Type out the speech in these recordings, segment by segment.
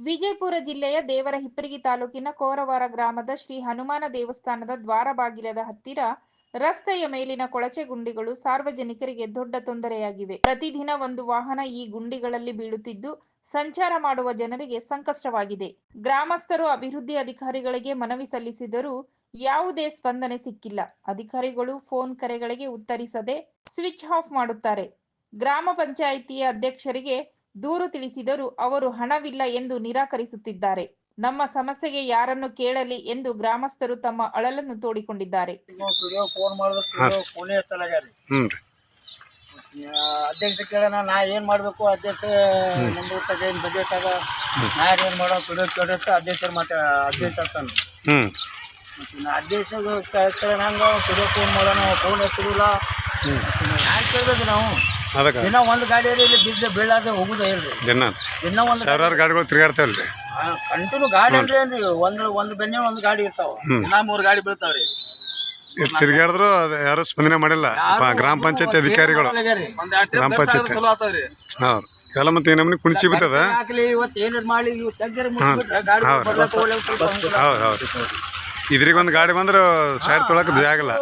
ವಿಜಯಪುರ ಜಿಲ್ಲೆಯ ದೇವರ ಹಿಪ್ಪರಿಗಿ ತಾಲೂಕಿನ ಕೋರವಾರ ಗ್ರಾಮದ ಶ್ರೀ ಹನುಮಾನ ದೇವಸ್ಥಾನದ ದ್ವಾರ ಬಾಗಿಲದ ಹತ್ತಿರ ರಸ್ತೆಯ ಮೇಲಿನ ಕೊಳಚೆ ಗುಂಡಿಗಳು ಸಾರ್ವಜನಿಕರಿಗೆ ದೊಡ್ಡ ತೊಂದರೆಯಾಗಿವೆ. ಪ್ರತಿದಿನ ಒಂದು ವಾಹನ ಈ ಗುಂಡಿಗಳಲ್ಲಿ ಬೀಳುತ್ತಿದ್ದು, ಸಂಚಾರ ಮಾಡುವ ಜನರಿಗೆ ಸಂಕಷ್ಟವಾಗಿದೆ. ಗ್ರಾಮಸ್ಥರು ಅಭಿವೃದ್ಧಿ ಅಧಿಕಾರಿಗಳಿಗೆ ಮನವಿ ಸಲ್ಲಿಸಿದರೂ ಯಾವುದೇ ಸ್ಪಂದನೆ ಸಿಕ್ಕಿಲ್ಲ. ಅಧಿಕಾರಿಗಳು ಫೋನ್ ಕರೆಗಳಿಗೆ ಉತ್ತರಿಸದೆ ಸ್ವಿಚ್ ಆಫ್ ಮಾಡುತ್ತಾರೆ. ಗ್ರಾಮ ಪಂಚಾಯಿತಿಯ ಅಧ್ಯಕ್ಷರಿಗೆ ದೂರು ತಿಳಿಸಿದರೂ ಅವರು ಹಣವಿಲ್ಲ ಎಂದು ನಿರಾಕರಿಸುತ್ತಿದ್ದಾರೆ. ನಮ್ಮ ಸಮಸ್ಯೆಗೆ ಯಾರನ್ನು ಕೇಳಲಿ ಎಂದು ಗ್ರಾಮಸ್ಥರು ತಮ್ಮ ಅಳಲನ್ನು ತೋಡಿಕೊಂಡಿದ್ದಾರೆ. ಅಧ್ಯಕ್ಷ ಕೇಳೋಣ ನಾ ಏನು ಮಾಡಬೇಕು? ಅಧ್ಯಕ್ಷ ನಮ್ದು ಏನು ಬಜೆಟ್ ಅದ? ನಾ ಏನು ಮಾಡೋ ವಿಡಿಯೋ ಕೇಳಿದ್ರೆ ಅಧ್ಯಕ್ಷರು ಮತ್ತೆ ಅಧ್ಯಕ್ಷ ಆಗ್ತಾನೆ. ಅಧ್ಯಕ್ಷ ಕೇಳೋಣ ಹಂಗೆ ಫೋನ್ ಮಾಡೋಣ ಫೋನ್ ಎತ್ತಿಲ್ಲ ಯಾರು ಕೇಳ್ಬೇಕು ನಾವು. ಅದಕ್ಕೆ? ದಿನ ಒಂದು ಗಾಡಿ ಇಲ್ಲಿ ಬಿದ್ದ ಬೀಳಾದ್ರೆ ಹೋಗುದ ಹೇಳ್ರಿ. ದಿನ? ದಿನ ಒಂದು ಸಾವಿರಾರು ಗಾಡಿಗಳು ತಿರುಗಾಡ್ತಾವಲ್ರಿ ಕಂಟಿನ್ಯೂ ಗಾಡಿ ಅಂದ್ರೆ ಏನ್ರಿ? ಒಂದು ಒಂದು ಬೆನ್ನೆ ಒಂದು ಗಾಡಿ ಇರ್ತಾವ. ದಿನ ಮೂರು ಗಾಡಿ ಬೀಳ್ತಾವ್ರಿ. ತಿರುಗಾಡಿದ್ರು ಯಾರೂ ಸ್ಪಂದನೆ ಮಾಡಿಲ್ಲ. ಪ- ಗ್ರಾಮ ಪಂಚಾಯತಿ ಅಧಿಕಾರಿಗಳು. ಗ್ರಾಮ ಪಂಚಾಯತ್. ಹೌದು. ಎಲ್ಲ ಮತ್ತೆ ನಮ್ಮನೆ ಕುಣಿಚಿ ಬಿಟ್ಟದ? ಹಾಕ್ಲಿ ಇವತ್ತು ಏನಾದ್ರು ಮಾಡಿ ತೆಗ್ದರೆ ಮುಚ್ಚಿಬಿಟ್ರೆ ಗಾಡಿ ಹೌದು. ಸ್ವಲ್ಪ ಅನುಕೂಲ. ಹೌದು ಹೌದು. ಇದ್ರಿಗೆ ಒಂದು ಗಾಡಿ ಬಂದ್ರೆ ಸೈಡ್ ತೊಳಕ್ಕೆ ಜಾಗಲ್ಲ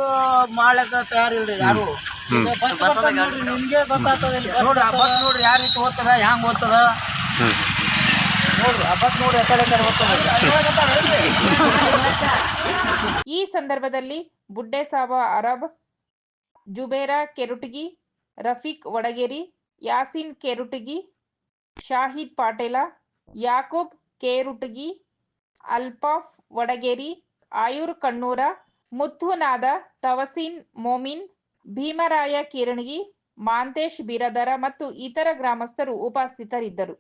ಮಾಡ್ಲಕ್ಕ ತಯಾರಿಲ್ರಿ ಯಾರು? ಬಸ್ ಬರ್ತಾವ್ ನೋಡ್ರಿ, ನಿಮ್ಗೆ ಗೊತ್ತಾಗ್ತದ ಇಲ್ಲಿ ನೋಡ್ರಿ ಆ ಬಸ್ ನೋಡ್ರಿ ಯಾವ ರೀತಿ ಓದ್ತದ ಹ್ಯಾಂಗ್ ಓದ್ತದ? ನೋಡ್ರಿ ಆ ಬಸ್ ನೋಡ್ರಿ ಆ ಕಡೆ ಈ ಕಡೆ ಓದ್ತದ. ಈ ಸಂದರ್ಭದಲ್ಲಿ ಬುಡ್ಡೆ ಸಾಬ ಅರಬ್ ಜುಬೇರಾ ಕೆರುಟಗಿ ರಫೀಕ್ ವಡಗೇರಿ ಯಾಸಿನ್ ಕೆರುಟಗಿ ಶಾಹಿದ್ ಪಾಟೇಲ ಯಾಕೂಬ್ ಕೇರುಟಗಿ ಅಲ್ಪಾಫ್ ವಡಗೇರಿ ಆಯೂರ್ ಕಣ್ಣೂರ ಮುತ್ತುನಾದ ತವಸೀನ್ ಮೋಮಿನ್ ಭೀಮರಾಯ ಕಿರಣಗಿ ಮಾಂತೇಶ್ ಬಿರದರ ಮತ್ತು ಇತರ ಗ್ರಾಮಸ್ಥರು ಉಪಸ್ಥಿತರಿದ್ದರು.